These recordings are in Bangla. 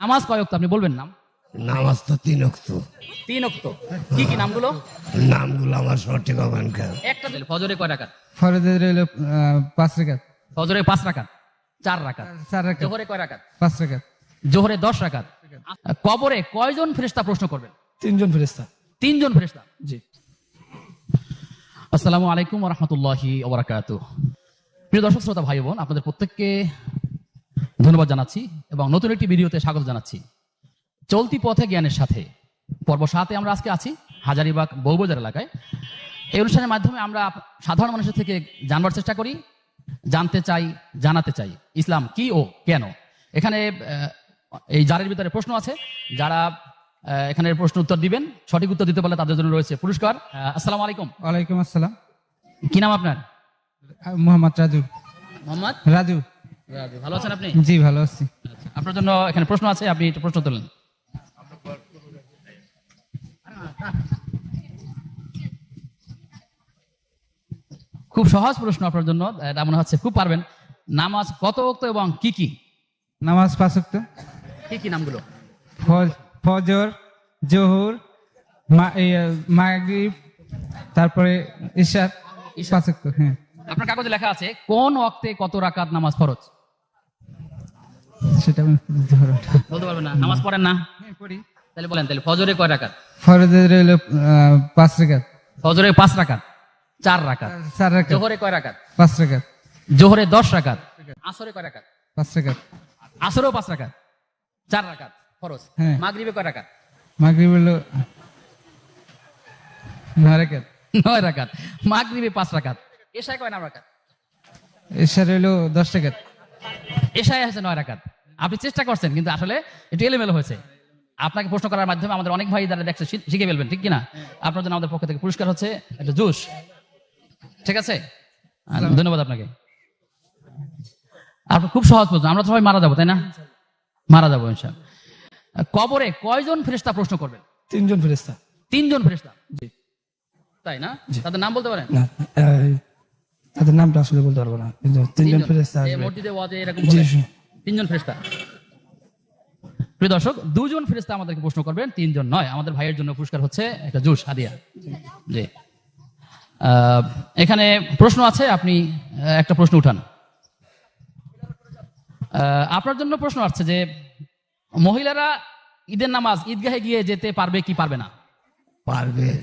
নামাজ কয়ক্ত আপনি বলবেন নাম? নামাজ তো তিন অক্ত তিন অক্ত কি কি নামগুলো? নামগুলো আমার সঠিক অবানকার একটা দিলে ফজরে কয় রাকাত? ফরজের হইল আহ, পাঁচ রেখাত ফজরে পাঁচ রাকাত? চার রাকাত। চার রেখাত জোহরে কয় রাকাত? পাঁচ রেখাত জোহরে দশ রাকাত। কবরে কয়জন ফেরেশতা প্রশ্ন করবেন? তিনজন ফেরিস্তা তিনজন ফেরেশতা? জি। আসসালামু আলাইকুম রহমতুল্লাহি ওবরাকাত প্রিয় দর্শক শ্রোতা ভাই বোন আপনাদের প্রত্যেককে ধন্যবাদ জানাচ্ছি এবং নতুন একটি ভিডিওতে স্বাগত জানাচ্ছি। চলতি পথে জ্ঞানের সাথে। পর্ব সাথে আমরা আজকে আছি হাজারিবাগ বউবাজার এলাকায়। এই অনুষ্ঠানের মাধ্যমে আমরা সাধারণ মানুষের থেকে জানবার চেষ্টা করি জানতে চাই জানাতে চাই। ইসলাম কি ও কেন? এখানে এই জারের ভিতরে প্রশ্ন আছে। যারা এখানে প্রশ্ন উত্তর দিবেন সঠিক উত্তর দিতে পারলে তাদের জন্য রয়েছে পুরস্কার। আসসালামু আলাইকুম। ওয়ালাইকুম আসসালাম। কি নাম আপনার? মোহাম্মদ রাজু। মোহাম্মদ? রাজু। ভালো আছেন আপনি? জি ভালো আছি। আচ্ছা, আপনার জন্য এখানে প্রশ্ন আছে আপনি একটু প্রশ্ন তোলেন। খুব সহজ প্রশ্ন আপনার জন্য এটা মনে হচ্ছে খুব পারবেন। নামাজ কত ওক্ত এবং কি কি? নামাজ পাঁচ ওয়াক্ত। কি কি নামগুলো? ফজ- ফজর জোহর মাগরিব তারপরে ইশার পাঁচ ওয়াক্ত হ্যাঁ। আপনার কাগজে লেখা আছে কোন ওক্তে কত রাকাত নামাজ ফরজ? সেটা বলতে পারব না। বলতে পারবেন না? নামাজ পড়েন না? তাহলে বলেন তাহলে ফজরে কয় রাকাত? ফরজের হইল পাঁচ রেখাত ফজরে পাঁচ রাকাত? চার রাকাত। চার রেখাত জোহরে কয় রাকাত? পাঁচ রেখাত জোহরে দশ রাকাত। আসরে কয় রাকাত? পাঁচ রেখাত আসরেও পাঁচ রাকাত? চার রাকাত ফরজ। হ্যাঁ। মাগরিবে কয় রাকাত? মাগরিব হইল নয় রেখাত নয় রাকাত। মাগরিবে পাঁচ রাকাত। এশায় কয় নাম রাকাত? ইশার হইল দশ রেখাত এশায় আছে নয় রাকাত। আপনি চেষ্টা করছেন কিন্তু আসলে একটু এলোমেলো হয়েছে। আপনাকে প্রশ্ন করার মাধ্যমে আমাদের অনেক ভাই যারা দেখছে শিখে ফেলবেন ঠিক কিনা? আপনার জন্য আমাদের পক্ষ থেকে পুরস্কার হচ্ছে একটা জুস। ঠিক আছে? ধন্যবাদ আপনাকে। আপনার খুব সহজ প্রশ্ন আমরা সবাই মারা যাব তাই না? মারা যাব কবরে কয়জন ফেরেশতা প্রশ্ন করবেন? তিনজন ফেরিস্তা তিনজন ফেরেশতা? জি। তাই না? তাদের নাম বলতে পারেন? না তাদের নামটা আসলে বলতে পারব না কিন্তু তিনজন ফেরিস্তা মসজিদে ওয়াজে এরকম। তিনজন ফেরেশতা। প্রিয় দর্শক দুজন ফেরেশতা আমাদেরকে প্রশ্ন করবেন তিনজন নয় আমাদের ভাইয়ের জন্য পুরস্কার হচ্ছে একটা জুস হাদিয়া। জি। এখানে প্রশ্ন আছে আপনি একটা প্রশ্ন উঠান। আপনার জন্য প্রশ্ন আসছে যে মহিলারা ঈদের নামাজ ঈদগাহে গিয়ে যেতে পারবে কি পারবে না? পারবে।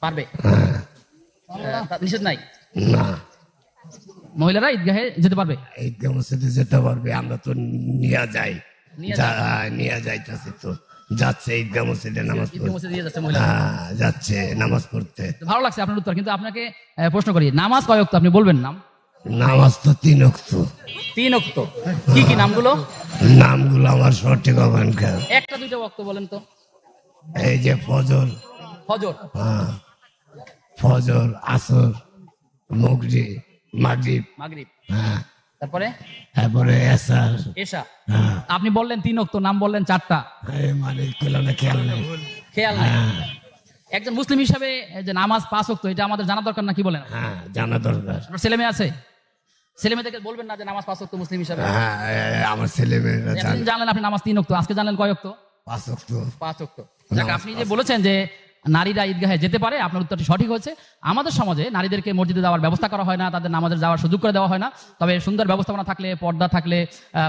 পারবে। আহ, নিষেধ নাই? না। মহিলারা ঈদগাহে যেতে পারবে? এই মসজিদে যেতে পারবে আমরা তো নিয়ে যাই। নিয়ে হ্যাঁ, যাইতেছি তো। যাচ্ছে ঈদগাহ মসজিদে নামাজ যাচ্ছে হ্যাঁ, যাচ্ছে নামাজ পড়তে। ভালো লাগছে আপনার উত্তর কিন্তু আপনাকে প্রশ্ন করি নামাজ কয় অক্ত? আপনি বলবেন নাম? নামাজ তো তিন অক্ত। তিন অক্ত। কি কি নামগুলো? নামগুলো আমার সঠিক অবানকার একটা দুইটা অক্ত বলেন তো। এই যে ফজর। ফজর। হ্যাঁ, ফজর আসর মগরি মাগরিব। মাগরিব। হ্যাঁ। তারপরে? তারপরে এসার। এশা হ্যাঁ। আপনি বললেন তিন অক্ত নাম বললেন চারটা। মানে খেয়াল নেই। খেয়াল নাই। হ্যাঁ। একজন মুসলিম হিসাবে যে নামাজ পাঁচ অক্ত এটা আমাদের জানা দরকার না কি বলেন? হ্যাঁ জানা দরকার। আপনার ছেলে মেয়ে আছে? ছেলে মেয়েদেরকে বলবেন না যে নামাজ পাঁচ অক্ত মুসলিম হিসাবে। হ্যাঁ আমার ছেলে মেয়েরা জানে। জানলেন আপনি নামাজ তিন অক্ত আজকে জানলেন কয় অক্ত পাঁচ অক্ত পাঁচ অক্ত যাক, আপনি যে বলেছেন যে নারীরা ঈদগাহে যেতে পারে আপনার উত্তরটি সঠিক হয়েছে। আমাদের সমাজে নারীদেরকে মসজিদে যাওয়ার ব্যবস্থা করা হয় না তাদের নামাজের যাওয়ার সুযোগ করে দেওয়া হয় না। তবে সুন্দর ব্যবস্থাপনা থাকলে পর্দা থাকলে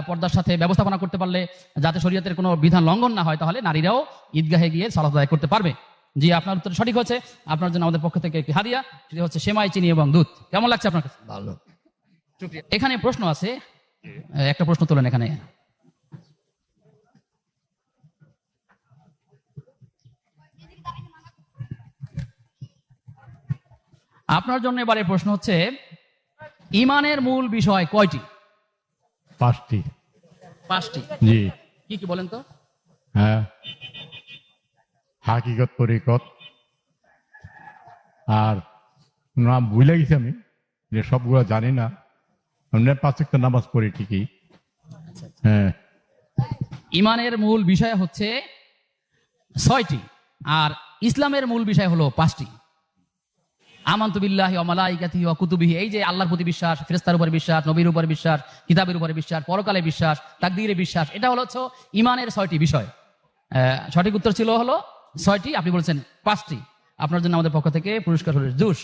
পর্দার সাথে ব্যবস্থাপনা করতে পারলে যাতে শরীয়তের কোনো বিধান লঙ্ঘন না হয় তাহলে নারীরাও ঈদগাহে গিয়ে সালাত আদায় করতে পারবে। জি আপনার উত্তর সঠিক হচ্ছে আপনার জন্য আমাদের পক্ষ থেকে একটি হাদিয়া সেটি হচ্ছে সেমাই চিনি এবং দুধ। কেমন লাগছে আপনার কাছে? ভালো। এখানে প্রশ্ন আছে একটা প্রশ্ন তোলেন এখানে। আপনার জন্য এবারে প্রশ্ন হচ্ছে ইমানের মূল বিষয় কয়টি? পাঁচটি। পাঁচটি। জি। কি কি বলেন তো? হ্যাঁ। হাকিকত তরিকত। আর নাম ভুলে গেছি আমি যে সবগুলো জানি না। আমরা পাঁচ একটা নামাজ পড়ি ঠিকই। হ্যাঁ। ইমানের মূল বিষয় হচ্ছে ছয়টি আর ইসলামের মূল বিষয় হলো পাঁচটি। আমান্তু বিল্লাহি ওয়া মালাইকাতিহি ওয়া কুতুবিহি। এই যে আল্লাহর প্রতি বিশ্বাস ফেরেশতার উপর বিশ্বাস নবীর উপর বিশ্বাস কিতাবের উপরে বিশ্বাস পরকালে বিশ্বাস তাকদীরে বিশ্বাস এটা হলো হচ্ছে ইমানের ছয়টি বিষয়। সঠিক উত্তর ছিল হলো ছয়টি আপনি বলেছেন পাঁচটি। আপনার জন্য আমাদের পক্ষ থেকে পুরস্কার হলো জুস।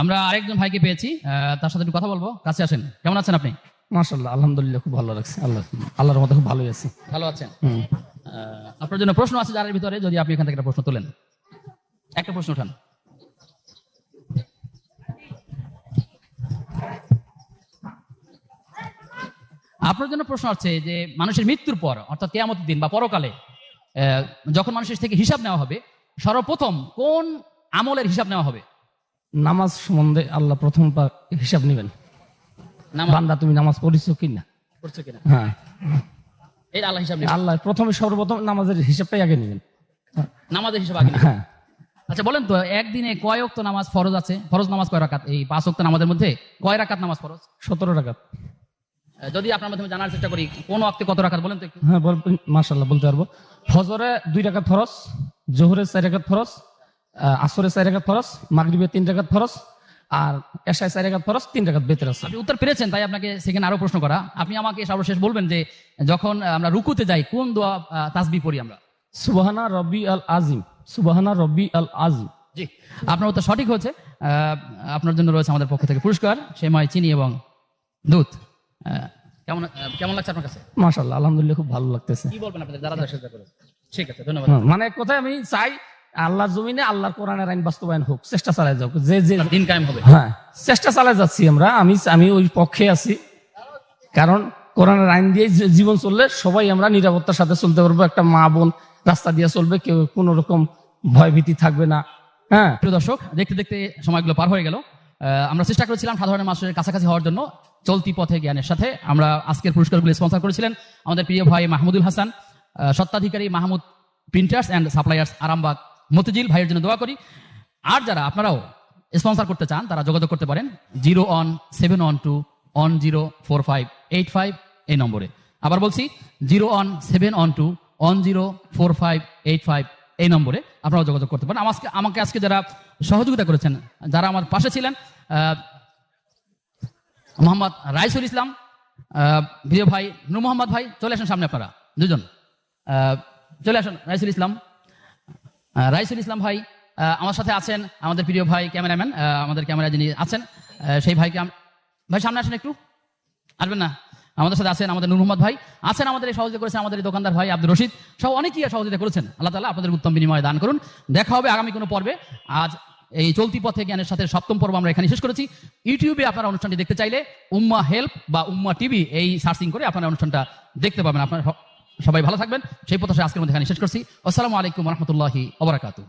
আমরা আরেকজন ভাইকে পেয়েছি আহ, তার সাথে একটু কথা বলব। কাছে আসেন। কেমন আছেন আপনি? মাশাল্লাহ আলহামদুলিল্লাহ খুব ভালো লাগছে। আল্লাহ আল্লাহর মতো খুব ভালোই আছি। ভালো আছেন? আপনার জন্য প্রশ্ন আছে যার ভিতরে যদি আপনি এখান থেকে একটা প্রশ্ন তোলেন। একটা প্রশ্ন উঠান। আপনার জন্য প্রশ্ন আছে যে মানুষের মৃত্যুর পর অর্থাৎ কেয়ামত দিন বা পরকালে আহ, যখন মানুষের থেকে হিসাব নেওয়া হবে সর্বপ্রথম কোন আমলের হিসাব নেওয়া হবে? নামাজ সম্বন্ধে আল্লাহ প্রথম হিসাব নেবেন। নামাজ। বান্দা তুমি নামাজ পড়িছো কিনা? পড়ছে কিনা? হ্যাঁ। এই আল্লাহ হিসাব আল্লাহ প্রথমে সর্বপ্রথম নামাজের হিসাবটাই আগে নেবেন নামাজের হিসাব আগে হ্যাঁ আচ্ছা বলেন তো একদিনে কয় অক্ত নামাজ ফরজ আছে? ফরজ নামাজ কয় রাকাত? এই পাঁচ অক্ত নামাজের মধ্যে কয় রাকাত নামাজ ফরজ? সতেরো আহ, যদি আপনার মাধ্যমে জানার চেষ্টা করি কোন অক্তে কত রাকাত বলেন তো একটু? হ্যাঁ বল মার্শাল্লাহ বলতে পারব। ফজরে দুই টাকা ফরস জোহরে চার ফরস আহ, আসরে চার টাকা ফরস মাগরিবে তিন টাকা ফরস আর এশায় চার টাকা ফরস তিন টাকা বেতের আছে। আপনি উত্তর পেরেছেন তাই আপনাকে সেখানে আরও প্রশ্ন করা। আপনি আমাকে সর্বশেষ বলবেন যে যখন আমরা রুকুতে যাই কোন দোয়া আহ, তাসবিহ পড়ি আমরা? সুবাহানা রব্বি আল আজিম সুবাহানা রব্বি আল আজিম জি আপনার উত্তর সঠিক হয়েছে। আহ, আপনার জন্য রয়েছে আমাদের পক্ষ থেকে পুরস্কার সেমাই চিনি এবং দুধ। কেমন কেমন লাগছে আপনার কাছে? মাশাল্লাহ আলহামদুলিল্লাহ খুব ভালো লাগতেছে। কি বলবেন আপনাদের? যারা চেষ্টা করে ঠিক আছে ধন্যবাদ। হ্যাঁ, মানে কোথায় আমি চাই আল্লাহর জমিনে আল্লাহর কোরআনের আইন বাস্তবায়ন হোক চেষ্টা চালায় যাও যে যে দিন কায়েম হবে। হ্যাঁ চেষ্টা চালায় যাচ্ছি আমরা। আমি আমি ওই পক্ষে আছি। কারণ কোরআনের আইন দিয়ে জীবন চললে সবাই আমরা নিরাপত্তার সাথে চলতে পারব। একটা মা বোন রাস্তা দিয়ে চলবে কেউ কোনো রকম ভয় ভীতি থাকবে না। হ্যাঁ। প্রিয় দর্শক দেখতে দেখতে সময়গুলো পার হয়ে গেল। আমরা চেষ্টা করেছিলাম সাধারণ মানুষের কাছাকাছি হওয়ার জন্য চলতি পথে জ্ঞানের সাথে। আমরা আজকের পুরস্কারগুলো স্পন্সর করেছিলেন আমাদের প্রিয় ভাই মাহমুদুল হাসান আহ, স্বত্বাধিকারী Mahmud printers and suppliers Arambagh. Motijheel ভাইয়ের জন্য দোয়া করি। আর যারা আপনারাও স্পন্সর করতে চান, তারা যোগাযোগ করতে পারেন zero one seven one two one zero four five eight five এই নম্বরে। আবার বলছি, zero one seven one two one zero four five eight five এই নম্বরে আপনারা যোগাযোগ করতে পারেন। আমাকে আমাকে আজকে যারা সহযোগিতা করেছেন, যারা আমার পাশে ছিলেন মোহাম্মদ রাইসুল ইসলাম প্রিয় ভাই নূর মোহাম্মদ ভাই, চলে আসুন সামনে আপনারা দুজন। চলে আসুন রাইসুল ইসলাম। রাইসুল ইসলাম ভাই আমার সাথে আছেন আমাদের প্রিয় ভাই ক্যামেরাম্যান আমাদের ক্যামেরা যিনি আছেন সেই ভাইকে ভাই, সামনে আসেন একটু। আসবেন না? আমাদের সাথে আছেন আমাদের নূর মোহাম্মদ ভাই। আছেন আমাদের এই সহযোগিতা করেছেন আমাদের এই দোকানদার ভাই আব্দুর রশিদ সহ অনেকেই সহযোগিতা করেছেন। আল্লাহ তালা আপনাদের উত্তম বিনিময় দান করুন। দেখা হবে আগামী কোনো পর্বে। আজ এই চলতি পথে জ্ঞানের সাথে সপ্তম পর্ব আমরা এখানে শেষ করেছি। ইউটিউবে আপনারা অনুষ্ঠানটি দেখতে চাইলে উম্মা হেল্প বা উম্মা টিভি এই সার্চিং করে আপনারা অনুষ্ঠানটা দেখতে পাবেন। আপনারা সবাই ভালো থাকবেন। সেই পথে আজকের মধ্যে এখানে শেষ করছি। আসসালামু আলাইকুম রহমতুল্লাহি ওবরাকাতু